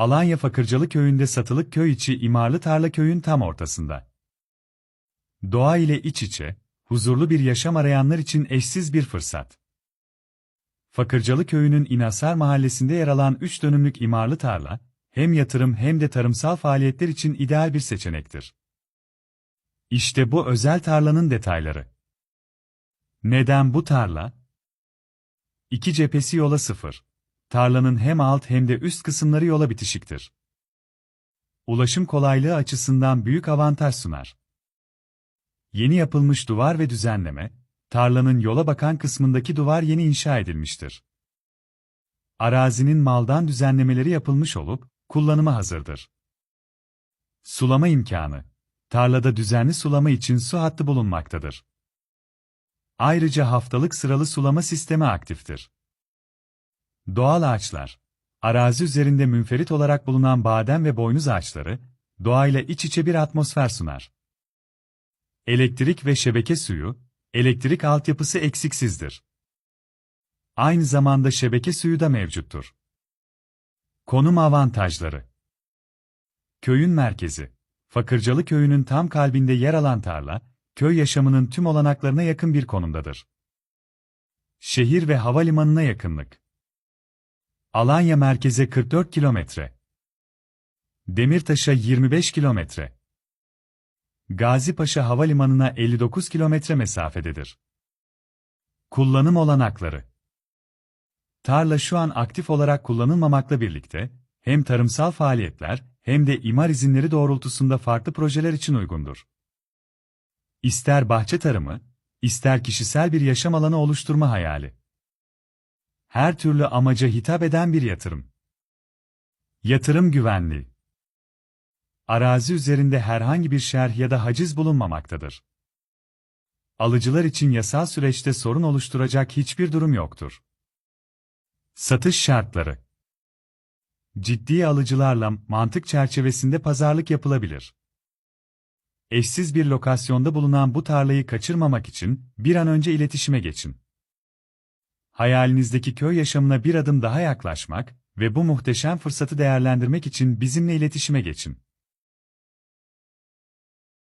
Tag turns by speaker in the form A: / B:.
A: Alanya Fakırcalı köyünde satılık köy içi imarlı tarla köyün tam ortasında. Doğa ile iç içe, huzurlu bir yaşam arayanlar için eşsiz bir fırsat. Fakırcalı köyünün İnasar mahallesinde yer alan 3 dönümlük imarlı tarla, hem yatırım hem de tarımsal faaliyetler için ideal bir seçenektir. İşte bu özel tarlanın detayları. Neden bu tarla? İki cephesi yola sıfır. Tarlanın hem alt hem de üst kısımları yola bitişiktir. Ulaşım kolaylığı açısından büyük avantaj sunar. Yeni yapılmış duvar ve düzenleme, tarlanın yola bakan kısmındaki duvar yeni inşa edilmiştir. Arazinin maldan düzenlemeleri yapılmış olup, kullanıma hazırdır. Sulama imkanı. Tarlada düzenli sulama için su hattı bulunmaktadır. Ayrıca haftalık sıralı sulama sistemi aktiftir. Doğal ağaçlar. Arazi üzerinde münferit olarak bulunan badem ve boynuz ağaçları, doğayla iç içe bir atmosfer sunar. Elektrik ve şebeke suyu, elektrik altyapısı eksiksizdir. Aynı zamanda şebeke suyu da mevcuttur. Konum avantajları Köyün merkezi Fakırcalı köyünün tam kalbinde yer alan tarla, köy yaşamının tüm olanaklarına yakın bir konumdadır. Şehir ve havalimanına yakınlık Alanya merkeze 44 kilometre. Demirtaş'a 25 kilometre. Gazipaşa Havalimanı'na 59 kilometre mesafededir. Kullanım olanakları Tarla şu an aktif olarak kullanılmamakla birlikte, hem tarımsal faaliyetler, hem de imar izinleri doğrultusunda farklı projeler için uygundur. İster bahçe tarımı, ister kişisel bir yaşam alanı oluşturma hayali. Her türlü amaca hitap eden bir yatırım. Yatırım güvenliği. Arazi üzerinde herhangi bir şerh ya da haciz bulunmamaktadır. Alıcılar için yasal süreçte sorun oluşturacak hiçbir durum yoktur. Satış şartları Ciddi alıcılarla mantık çerçevesinde pazarlık yapılabilir. Eşsiz bir lokasyonda bulunan bu tarlayı kaçırmamak için bir an önce iletişime geçin. Hayalinizdeki köy yaşamına bir adım daha yaklaşmak ve bu muhteşem fırsatı değerlendirmek için bizimle iletişime geçin.